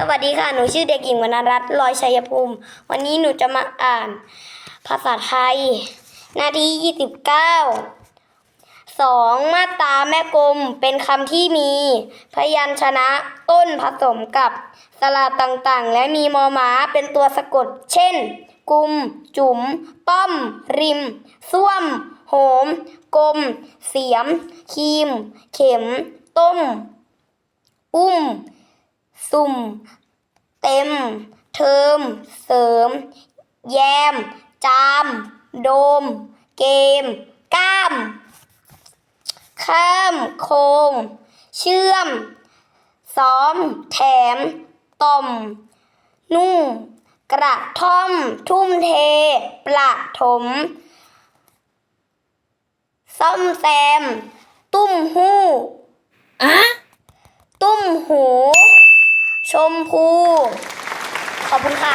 สวัสดีค่ะ หนูชื่อเด็กหญิงวรรณรัตน์ลอยชัยภูมิ วันนี้หนูจะมาอ่าน ภาษาไทย หน้าที่ 29สองมาตราแม่กลมเป็นคำที่มี พยัญชนะต้นผสมกับสระต่างๆ และมีมอม้าเป็นตัวสะกด เช่น กุม จุ๋ม ป้อม ริม ส้วม โหม กลม เสียม คีม เข็ม ต้ม อุ้ม สุ่ม เต็ม เทิมเสริม แยม จาม โดม เกม ก้าม ข้าม โคง เชื่อม ซ้อม แถม ต่อม นุ่ง กระท่อม ทุ่มเท ประถม ซ่อมแซม ตุ้มหู้อะตุ้มหู ชมพู ขอบคุณค่ะ